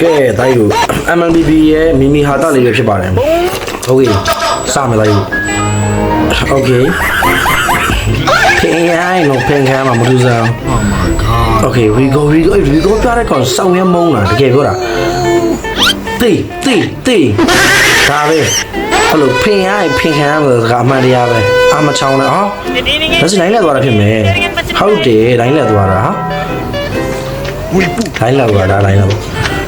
ကဲတိုင်းကို MMBB ရဲ့မီမီဟာတာလေးပဲဖြစ်ပါတယ်โอเคစမယ်တိုင်းကိုโอเคဖင်ရိုင်းတော့ဖင်ခံမှာမတူစား Oh my god. โอเค we go we go we go ပြတဲ့ကောင်စောင်းရမုန်းတာတကယ်ပြောတာတေးတေးတေးဒါပဲအဲ့လိုဖင်ရိုင်းဖင်ခံရမှာကအမှန်တရားပဲအမချောင်းနဲ့ဟောဒါဆိုလိုင်းလက်သွားတာဖြစ်မယ်ဟုတ်တယ်လိုင်းလက်သွားတာဟာ Wui pu. လိုင်းလက်သွားတာလိုင်းလက်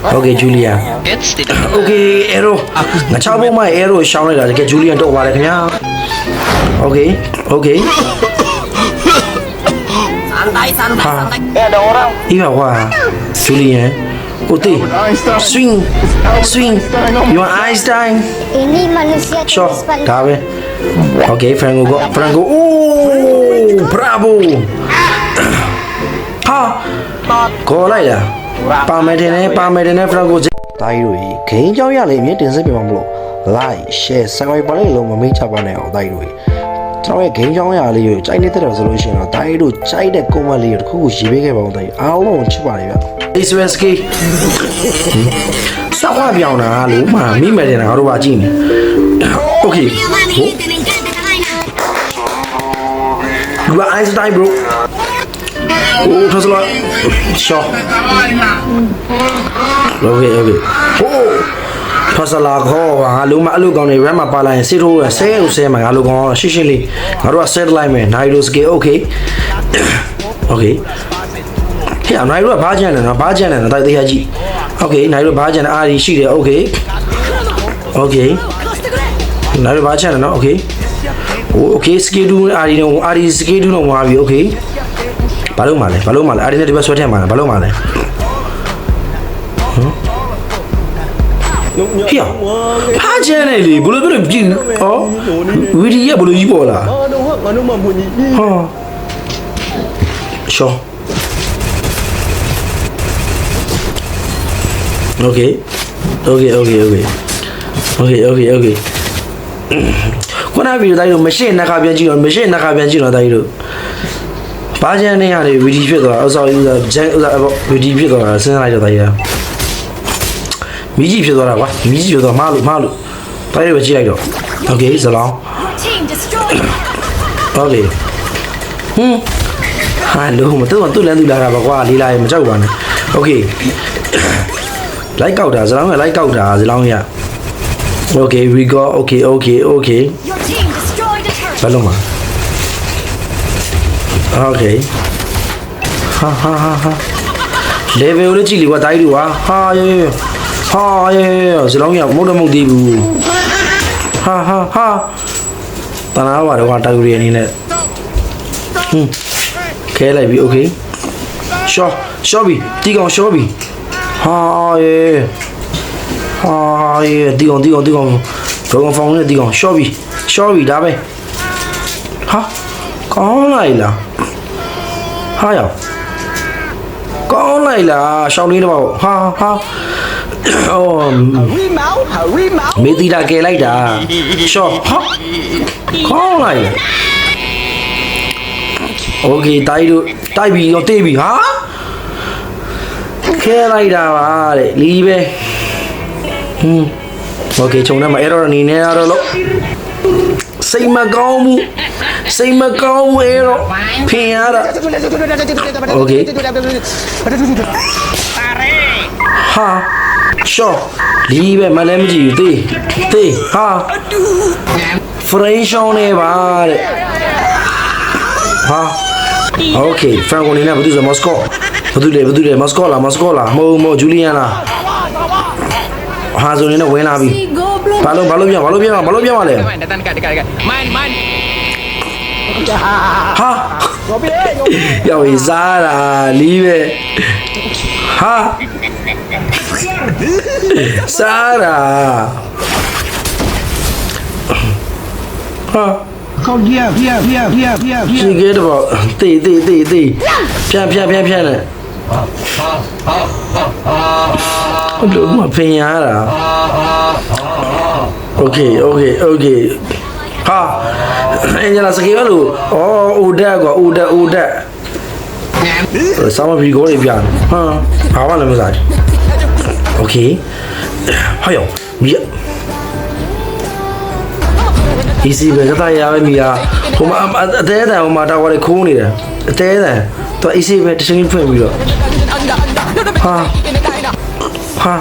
ပါโอเคဂျူလီယာ It's the โอเคแอโร่ငါချဘုံမแอโร่ရှောင်းလိုက်တာတကယ်ဂျူလီယန်တော့ပါတယ်ခင်ဗျာโอเคโอเค Santai, santai, Ha. santai. อีกว่าဂျူလီယန်ကိုတေး Einstein. swing swing you are Einstein Ini manusia Sure, jenis dah habis. Okay, Franco go. Franco. Oh, bravo. ဟာခေါ်လိုက်တာ ပါမယ်တင်နဲ့ပါမယ်တင်နဲ့ Franco တာကြီးတို့ကြီးဂိမ်းကြောင်းရလေအမြင်တင်ဆက်ပြပါမလို့ like share subscribe ပါလေးလုံးမမေ့ချပါနဲ့အောင်တာကြီးတို့ကြီးကျွန်တော်ရဲ့ဂိမ်းကြောင်းရလေးကိုကြိုက်နေတဲ့ဆိုလို့ရှိရင်တော့တာကြီးတို့ကြိုက်တဲ့ comment လေးကိုတစ်ခုခုရေးပေးခဲ့ပါဦးတာကြီးအားလုံးချစ်ပါတယ်ဗျ ASWSK စောက်ရပြောင်းတာလို့မှမိမယ်တင်တာငါတို့ပါကြည့်နေ Okay ဟို You are Einstein bro โอ้ทศลาชอ Okay okay ဟိုဖဆလာခေါ်ငါလုံးမအလုပ်ကောင်းနေ RAM မှာပါလာရင်စစ်ထိုးရဆဲဦးဆဲမှာငါလိုကောင်းရှင်းရှင်းလေးငါတို့က set လိုက်မယ် Nairo scale okay okay ဟဲ့နိုင်တို့ကဘာကြံလဲနော်ဘာကြံလဲနော်တိုက်သေးရကြည့်โอเคနိုင်တို့ဘာကြံလဲအာဒီရှိတယ်โอเคโอเคနိုင်တို့ဘာကြံလဲနော်โอเคโอเคစကေဒူအာဒီတော့အာဒီစကေဒူတော့မှာပြီโอเค ဘာလို့မလဲဘာလို့မလဲအာဒီနဲ့ဒီဘက်ဆွဲထည့်မှာလဲဘာလို့မလဲဟေ့ဘာကြံလဲလေဘလို့ဘလို့ကြည့်ဩဝီဒီယဘလို့ကြီးပေါ်လာ Ano ha? Ano man bunyi? ဟာရှော Okay. Okay, okay, okay. Okay, okay, okay. ခုနကဗီဒီယိုတိုင်းတော့မရှင်းနှခါပြန်ကြည့်တော့မရှင်းနှခါပြန်ကြည့်တော့တိုင်းတို့ ဘာချန်နေရတယ်ဗီဒီဖြစ်သွားအဆောက်ဥစားဂျန်ဥစားဗီဒီဖြစ်သွားတာစဉ်းစားလိုက်တော့တိုင်းရမိကြီးဖြစ်သွားတာကွာမိကြီးဖြစ်သွားမလို့မလို့တိုင်းရပဲကြည့်လိုက်တော့ Okay ဇလောင်း Team destroyed. Okay ဟွန်းဟာလုံးမတော့သူ့လမ်းသူလာတာပါကွာလေးလာရင်မကြောက်ပါနဲ့ Okay လိုက်ကောက်တာဇလောင်းကလိုက်ကောက်တာဇလောင်းရ Okay we go okay okay okay Your team destroyed a turret. ဘယ်လုံးမှာ Okay ဟာဟာဟာဟာ level လေးကြည့်လေကွာတိုင်းတူဟာဟာရေဟာရေဇလောင်းရမုတ်တော့မုတ်သေးဘူးဟာဟာဟာတနာပါတော့ကွာတာယူရီအနေနဲ့ဟွန်းခဲလိုက်ပြီ okay ရှော့ရှော့ပြီတီကောင်ရှော့ပြီဟာရေဟာရေတီကောင်တီကောင်တီကောင်ဒရောင်ဖောင်နဲ့တီကောင်ရှော့ပြီရှော့ပြီဒါပဲဟာ ကောင်းလိုက်လားဟာယောကောင်းလိုက်လားရှောင်းလေးတော့ဟာဟာအော် Hurry mau, hurry mau. မေတီတာကယ်လိုက်တာရှော့ဟာကောင်းလိုက်လားโอเคတိုက်တို့တိုက်ပြီးတော့တေးပြီဟာခဲလိုက်တာပါတဲ့လီးပဲဟွန်းโอเคခြုံထဲမှာအဲ့တော့အနေနဲ့ရတော့လို့စိတ်မကောင်းဘူး စိတ်မကောင်းဘူးအဲ့တော့ဖင်ရတာโอเคဟာရှော့လီးပဲမလဲမကြည့်ဘူးတေးတေးဟာဖရင်းရှောင်းနေပါတဲ့ဟာโอเคဖရန်ကိုနေနဲ့ဘာလို့ဆိုမော်စကိုဘာလို့လဲဘာလို့လဲမော်စကိုလားမော်စကိုလားမဟုတ်မဟုတ်ဂျူလီယန်လားဟာဆိုနေနဲ့ဝင်လာပြီဘာလို့ဘာလို့ပြန်ဘာလို့ပြန်ဘာလို့ပြန်ပါလဲ ဟာရောပြေရောရောက်ရစားတာလီးပဲဟာစားတာဟာကောက်ကြီးပြပြပြပြပြကြီးကဲတော့တေတေတေတေဖြန်ဖြန်ဖြန်ဖြန်နဲ့ဘလို့မဖင်ရတာ Okay, okay, okay. คโอเคโอเคဟာအင်ဂျလာစကေလို့အော်ဦးတက်ကွာဦးတက်ဦးတက်ဆောင်းမဘီကိုလေးပြန်ဟမ်ဘာမှလည်းမစားဘူးโอเค okay ဟောယောမီ easy ပဲသတရရပဲမီယာဟိုမှာအသေးအတန်ဟိုမှာတာဝါတွေခိုးနေတယ်အသေးအတန်သူ easy ပဲတစ်ချိန်ဖွင့်ပြီးတော့ဟာဟာ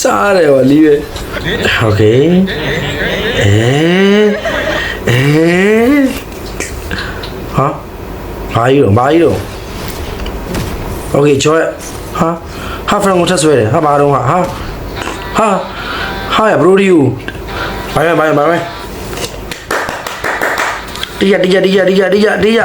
စားရတယ်ဗောလီးပဲ okay အဲအဲဟာဘာကြီးတော့ဘာကြီးတော့ okay ကျော်ဟာဟာဖရန်ကိုထပ်ဆွဲတယ်ဟာဘာတော့ဟာဟာဟာဟာဘရိုဒီယူဘာလဲဘာလဲဘာလဲတရတရတရတရတရတရ